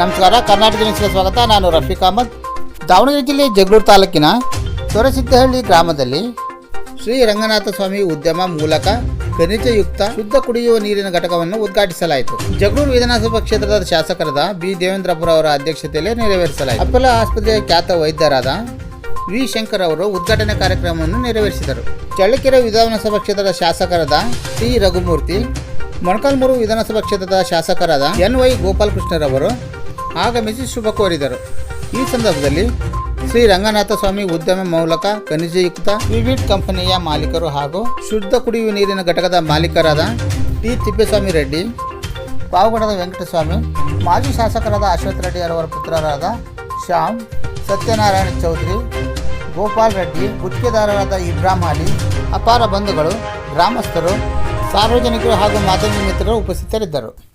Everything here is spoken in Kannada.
ನಮಸ್ಕಾರ ಕರ್ನಾಟಕ ನ್ಯೂಸ್ಗೆ ಸ್ವಾಗತ. ನಾನು ರಫೀಕ್ ಅಹಮದ್. ದಾವಣಗೆರೆ ಜಿಲ್ಲೆ ಜಗಳೂರು ತಾಲೂಕಿನ ಸೊರಸಿದ್ದಹಳ್ಳಿ ಗ್ರಾಮದಲ್ಲಿ ಶ್ರೀ ರಂಗನಾಥ ಸ್ವಾಮಿ ಉದ್ಯಮ ಮೂಲಕ ಖನಿಜಯುಕ್ತ ಶುದ್ಧ ಕುಡಿಯುವ ನೀರಿನ ಘಟಕವನ್ನು ಉದ್ಘಾಟಿಸಲಾಯಿತು. ಜಗಳೂರು ವಿಧಾನಸಭಾ ಕ್ಷೇತ್ರದ ಶಾಸಕರಾದ ಬಿ. ದೇವೇಂದ್ರಪುರ ಅವರ ಅಧ್ಯಕ್ಷತೆಯಲ್ಲಿ ನೆರವೇರಿಸಲಾಯಿತು. ಅಪೋಲೋ ಆಸ್ಪತ್ರೆಯ ಖ್ಯಾತ ವೈದ್ಯರಾದ ವಿ. ಶಂಕರ್ ಅವರು ಉದ್ಘಾಟನಾ ಕಾರ್ಯಕ್ರಮವನ್ನು ನೆರವೇರಿಸಿದರು. ಚಳ್ಳಕೆರೆ ವಿಧಾನಸಭಾ ಕ್ಷೇತ್ರದ ಶಾಸಕರಾದ ಟಿ. ರಘುಮೂರ್ತಿ, ಮೊಣಕಾಲ್ಮೂರು ವಿಧಾನಸಭಾ ಕ್ಷೇತ್ರದ ಶಾಸಕರಾದ ಎನ್. ವೈ. ಗೋಪಾಲಕೃಷ್ಣರವರು ಆಗಮಿಸಿ ಶುಭ ಕೋರಿದರು. ಈ ಸಂದರ್ಭದಲ್ಲಿ ಶ್ರೀ ರಂಗನಾಥ ಸ್ವಾಮಿ ಉದ್ಯಮ ಮೂಲಕ ಖನಿಜಯುಕ್ತ ವಿವಿಡ್ ಕಂಪನಿಯ ಮಾಲೀಕರು ಹಾಗೂ ಶುದ್ಧ ಕುಡಿಯುವ ನೀರಿನ ಘಟಕದ ಮಾಲೀಕರಾದ ಟಿ. ತಿಪ್ಪೇಸ್ವಾಮಿ ರೆಡ್ಡಿ ಪಾವಗಡದ ವೆಂಕಟಸ್ವಾಮಿ, ಮಾಜಿ ಶಾಸಕರಾದ ಅಶ್ವಥ್ ರೆಡ್ಡಿ ಅವರ ಪುತ್ರರಾದ ಶ್ಯಾಮ್, ಸತ್ಯನಾರಾಯಣ ಚೌಧರಿ, ಗೋಪಾಲ್ ರೆಡ್ಡಿ, ಗುತ್ತಿಗೆದಾರರಾದ ಇಬ್ರಾಹಿಂ ಅಲಿ ಅಪಾರ ಬಂಧುಗಳು, ಗ್ರಾಮಸ್ಥರು, ಸಾರ್ವಜನಿಕರು ಹಾಗೂ ಮಾಧ್ಯಮ ಮಿತ್ರರು ಉಪಸ್ಥಿತರಿದ್ದರು.